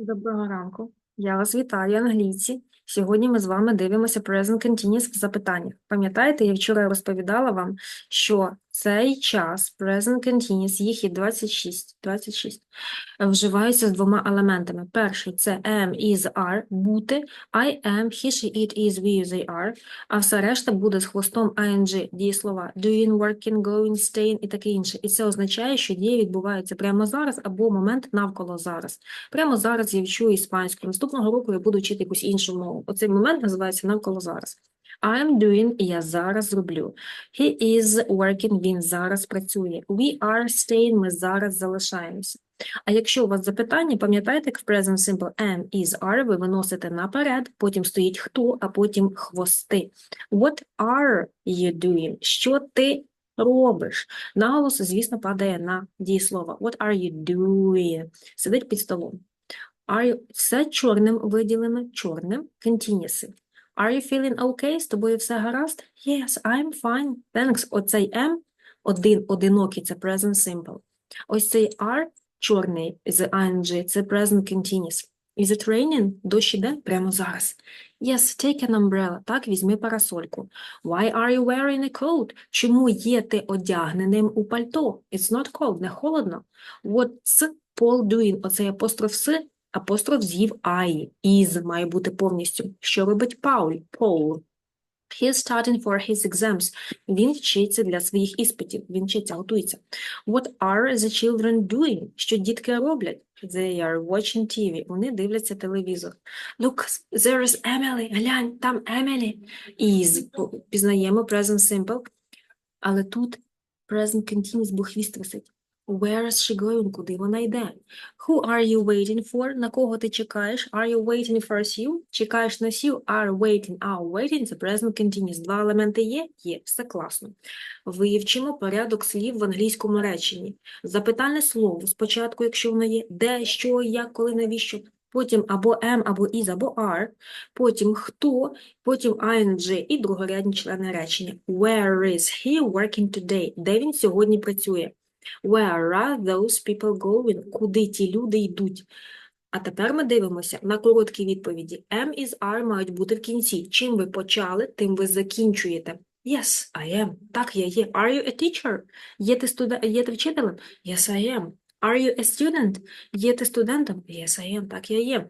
Доброго ранку. Я вас вітаю, англійці. Сьогодні ми з вами дивимося Present Continuous в запитаннях. Пам'ятаєте, я вчора розповідала вам, що цей час Present Continuous, їх є 26, 26, вживаються з двома елементами. Перший – це am, is, are, бути, I am, he, she, it, is, we, they are, а все решта буде з хвостом ing, дієслова doing, working, going, staying і таке інше. І це означає, що дії відбуваються прямо зараз або момент навколо зараз. Прямо зараз я вчу іспанську. Наступного року я буду вчити якусь іншу мову. Оцей момент називається навколо зараз. I am doing, я зараз зроблю. He is working, він зараз працює. We are staying, ми зараз залишаємося. А якщо у вас запитання, пам'ятаєте, як в present simple am, is, are, ви виносите наперед, потім стоїть хто, а потім хвости. What are you doing? Що ти робиш? Наголос, звісно, падає на дієслово. What are you doing? Сидить під столом. Are you... Все чорним виділено, чорним, continuous. Are you feeling okay? З тобою все гаразд? Yes, I'm fine. Thanks. Оцей am, один, одинокий, це present simple. Ось цей are, чорний, з ing, це present continuous. Is it raining? Дощ іде прямо зараз. Yes, take an umbrella. Так, візьми парасольку. Why are you wearing a coat? Чому є ти одягненим у пальто? It's not cold, не холодно. What's Paul doing? Оцей апостроф с, апостроф з'їв I. Is має бути повністю. Що робить Пауль? Paul. He studying for his exams. Він вчиться для своїх іспитів. Він вчиться, готується. What are the children doing? Що дітки роблять? They are watching TV. Вони дивляться телевізор. Look, there is Emily. Глянь, там Emily. Is. Пізнаємо present simple. Але тут present continuous, бо хвіст висить. Where is she going? Куди вона йде? Who are you waiting for? На кого ти чекаєш? Are you waiting for a? Чекаєш на Sue? Are waiting. Are waiting – це present continuous. Два елементи є? Є. Все класно. Вивчимо порядок слів в англійському реченні. Запитальне слово спочатку, якщо воно є, де, що, як, коли, навіщо. Потім або am, або is, або are. Потім хто, потім ing і другорядні члени речення. Where is he working today? Де він сьогодні працює? Where are those people going? Куди ті люди йдуть? А тепер ми дивимося на короткі відповіді. Am is are мають бути в кінці. Чим ви почали, тим ви закінчуєте. Yes, I am. Так, я є. Are you a teacher? Є ти, студе... є ти вчителем? Yes, I am. Are you a student? Є ти студентом? Yes, I am. Так, я є.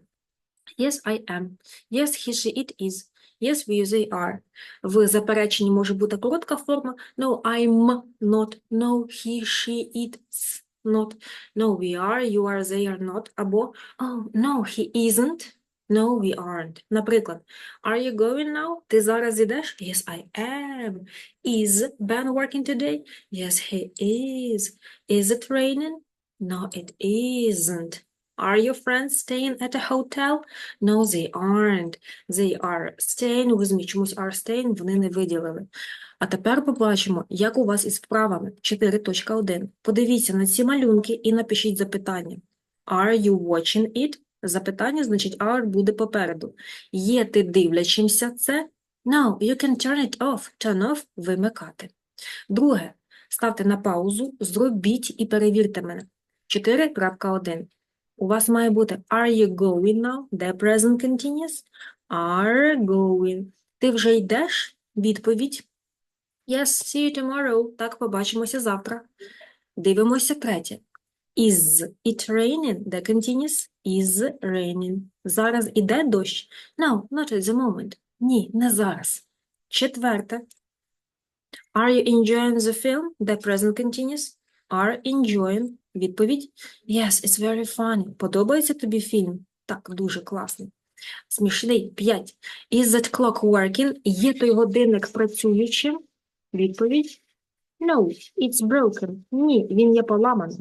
Yes, I am. Yes, he, she, it is. Yes, we, they are. В запереченні може бути коротка форма. No, I'm not. No, he, she, it's not. No, we are, you are, they are not. Або Oh, no, he isn't. No, we aren't. Наприклад, Are you going now? Ти зараз ідеш? Yes, I am. Is Ben working today? Yes, he is. Is it raining? No, it isn't. Are your friends staying at a hotel? No, they aren't. They are staying with me. Чомусь are staying вони не виділили. А тепер побачимо, як у вас із вправами. 4.1. Подивіться на ці малюнки і напишіть запитання. Are you watching it? Запитання, значить, are буде попереду. Є ти дивлячимся це? No, you can turn it off. Turn off – вимикати. Друге. Ставте на паузу, зробіть і перевірте мене. 4.1. У вас має бути Are you going now? Де present continuous? Are going. Ти вже йдеш? Відповідь. Yes, see you tomorrow. Так, побачимося завтра. Дивимося третє. Is it raining? Де continuous? Is raining. Зараз іде дощ? No, not at the moment. Ні, не зараз. Четверте. Are you enjoying the film? Де present continuous? Are enjoying. Відповідь. Yes, it's very funny. Подобається тобі фільм? Так, дуже класний. Смішний. П'ять. Is that clock working? Є той годинник працюючим? Відповідь. No, it's broken. Ні, він є поламаний.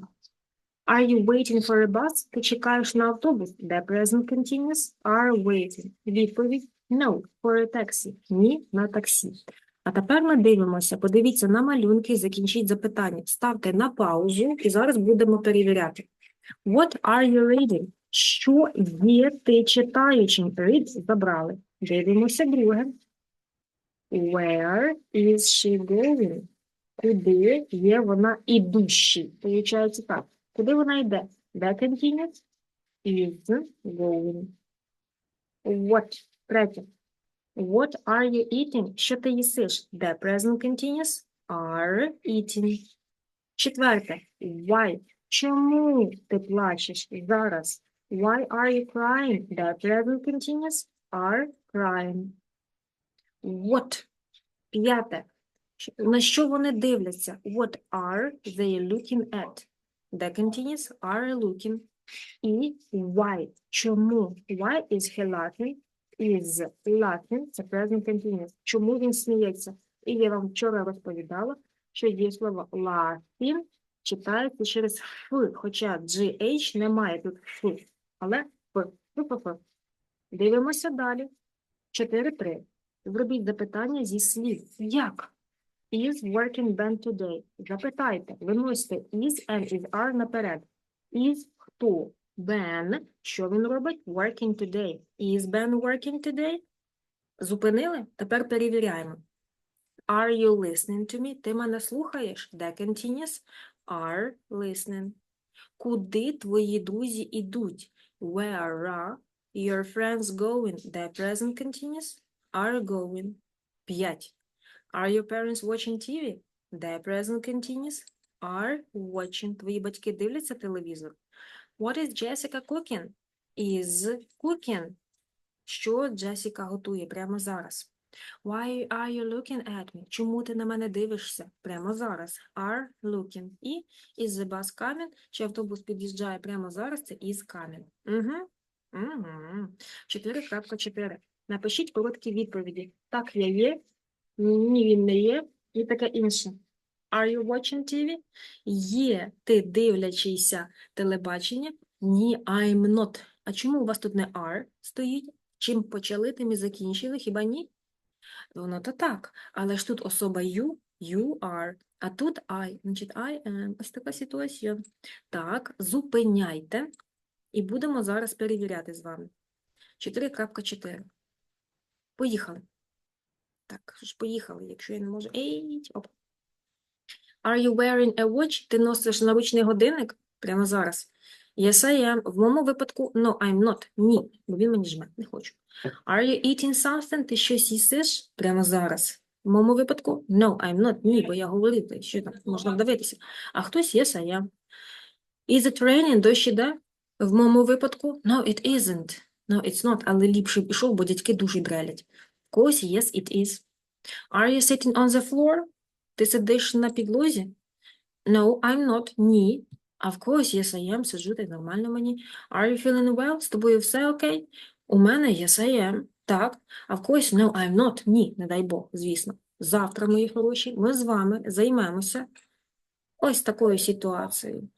Are you waiting for a bus? Ти чекаєш на автобус? Де present continuous? Are waiting. Відповідь. No, for a taxi. Ні, на таксі. А тепер ми дивимося, подивіться на малюнки, закінчіть запитання. Ставте на паузу і зараз будемо перевіряти. What are you reading? Що є ти читаючим? Read забрали. Дивимося друге. Where is she going? Куди є вона ідущі? Получається так. Куди вона йде? Де continuous? is going. What? Третє. What are you eating? Що ти їсиш? The present continuous are eating. Четверте. Why? Чому ти плачеш зараз? Why are you crying? The present continuous are crying. What? П'яте. Що- На що вони дивляться? What are they looking at? The continuous are looking. І why? Чому? Why is he laughing? Is laughing – це present continuous. Чому він сміється? І я вам вчора розповідала, що є слово laughing читається через Ф, хоча GH немає тут Ф, але Ф. Ф, Ф. Дивимося далі. 4-3. Зробіть запитання зі слів. Як? Is working Ben today? Запитайте. Виносьте is and is are наперед. Is хто? Ben. Що він робить? Working today. Is Ben working today? Зупинили? Тепер перевіряємо. Are you listening to me? Ти мене слухаєш? The continuous are listening. Куди твої друзі ідуть? Where are your friends going? The present continuous are going. 5. Are your parents watching TV? The present continuous are watching. Твої батьки дивляться телевізор. What is Jessica cooking? Is cooking. Що Джесіка готує прямо зараз? Why are you looking at me? Чому ти на мене дивишся прямо зараз? Are looking. І is the bus coming? Чи автобус під'їжджає прямо зараз? Це is coming. Угу. Угу. 4.4. Напишіть короткі відповіді. Так, я є. Ні, він не є. І таке інше. Are you watching TV? Є ти дивлячийся телебачення? Ні, I'm not. А чому у вас тут не are стоїть? Чим почали, тим і закінчили, хіба ні? Воно то так, але ж тут особа you, you are, а тут I, значить I am. Ось така ситуація. Так, зупиняйте, і будемо зараз перевіряти з вами. 4.4. Поїхали. Так, ж поїхали, якщо я не можу. Ей, оп. Are you wearing a watch? Ти носиш наручний годинник прямо зараз? Yes, I am. В моєму випадку, no, I'm not. Ні, бо він мені жме, не хочу. Are you eating something? Ти щось їсиш прямо зараз? В моєму випадку, no, I'm not. Ні, бо я говорити, що там, можна вдавитися. А хтось, yes, I am. Is it raining? Дощ іде? В моєму випадку, no, it isn't. No, it's not, але ліпше б ішов, бо дядьки дуже дрелять. Когось, yes, it is. Are you sitting on the floor? Ти сидиш на підлозі? No, I'm not. Ні. В когось yes, I am. Сиджу, так нормально мені. Are you feeling well? З тобою все окей? У мене yes, I am. Так. В когось no, I'm not. Ні, не дай Бог, звісно. Завтра, мої хороші, ми з вами займемося ось такою ситуацією.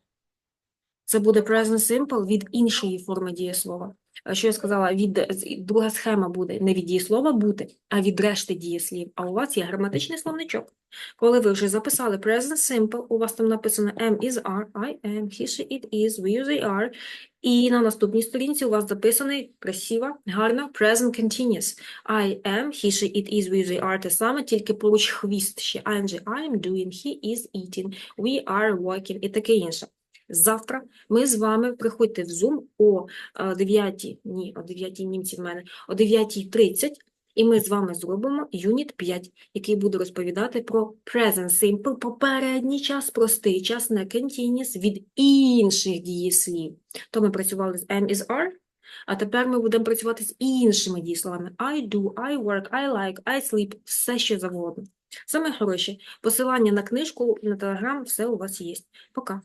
Це буде present simple від іншої форми дієслова. Що я сказала, від друга схема буде не від дієслова бути, а від решти дієслів. А у вас є граматичний словничок. Коли ви вже записали present simple, у вас там написано am is are, I am, he, she, it is, we, they are. І на наступній сторінці у вас записаний красиво, гарно present continuous. I am, he, she, it is, we, they are те саме, тільки поруч хвіст ще. I am, I am doing, he is eating, we are walking і таке інше. Завтра ми з вами приходьте в Zoom о 9, ні, о 9 німці в мене, о 9.30, і ми з вами зробимо юніт 5, який буде розповідати про present simple, попередній час, простий час, не continuous, від інших дієслів. То ми працювали з am is are, а тепер ми будемо працювати з іншими дієсловами. I do, I work, I like, I sleep, все що завгодно. Саме хороше, посилання на книжку, на телеграм, все у вас є. Пока.